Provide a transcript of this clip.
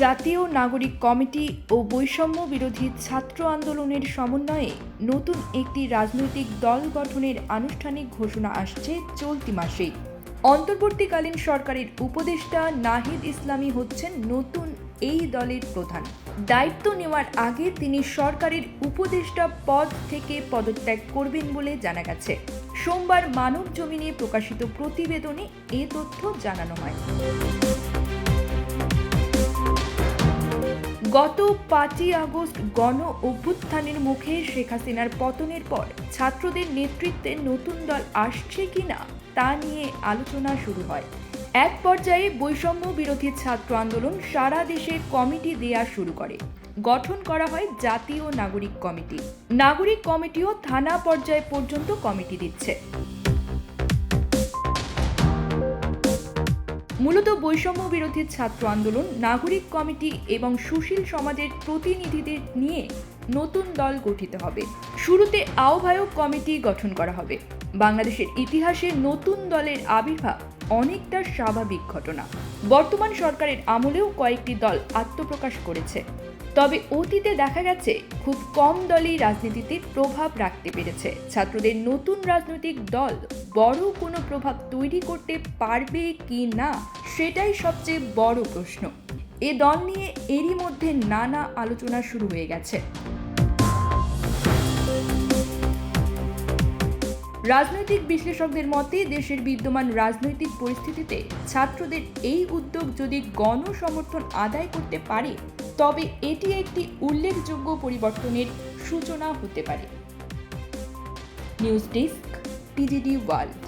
জাতীয় নাগরিক কমিটি ও বৈষম্য বিরোধী ছাত্র আন্দোলনের সমন্বয়ে নতুন একটি রাজনৈতিক দল গঠনের আনুষ্ঠানিক ঘোষণা আসছে চলতি মাসেই অন্তর্বর্তীকালীন সরকারের উপদেষ্টা নাহিদ ইসলামী হচ্ছেন নতুন এই দলের প্রধান। দায়িত্ব নেওয়ার আগে তিনি সরকারের উপদেষ্টা পদ থেকে পদত্যাগ করবেন বলে জানা গেছে। সোমবার মানব জমিনে প্রকাশিত প্রতিবেদনে এ তথ্য জানানো হয়। গত পাঁচই আগস্ট গণ অভ্যুত্থানের মুখে শেখ হাসিনার পতনের পর ছাত্রদের নেতৃত্বে নতুন দল আসছে কিনা তা নিয়ে আলোচনা শুরু হয়। এক পর্যায়ে বৈষম্য বিরোধী ছাত্র আন্দোলন সারা দেশে কমিটি দেয়া শুরু করে। গঠন করা হয় জাতীয় নাগরিক কমিটি। নাগরিক কমিটিও থানা পর্যায় পর্যন্ত কমিটি দিচ্ছে। মূলত বৈষম্য বিরোধী ছাত্র আন্দোলন, নাগরিক কমিটি এবং সুশীল সমাজের প্রতিনিধিদের নিয়ে নতুন দল গঠিত হবে। শুরুতে আহ্বায়ক কমিটি গঠন করা হবে। বাংলাদেশের ইতিহাসে নতুন দলের আবির্ভাব অনেকটা স্বাভাবিক ঘটনা। বর্তমান সরকারের আমলেও কয়েকটি দল আত্মপ্রকাশ করেছে। তবে অতীতে দেখা গেছে, খুব কম দলই রাজনীতিতে প্রভাব রাখতে পেরেছে। ছাত্রদের নতুন রাজনৈতিক দল বড় কোনো প্রভাব তৈরি করতে পারবে কি না, সেটাই সবচেয়ে বড় প্রশ্ন। এ দল নিয়ে এরই মধ্যে নানা আলোচনা শুরু হয়ে গেছে। রাজনৈতিক বিশ্লেষকদের মতে, দেশের বিদ্যমান রাজনৈতিক পরিস্থিতিতে ছাত্রদের এই উদ্যোগ যদি গণসমর্থন আদায় করতে পারে, তবে এটি একটি উল্লেখযোগ্য পরিবর্তনের সূচনা হতে পারে। News desk, TGD world.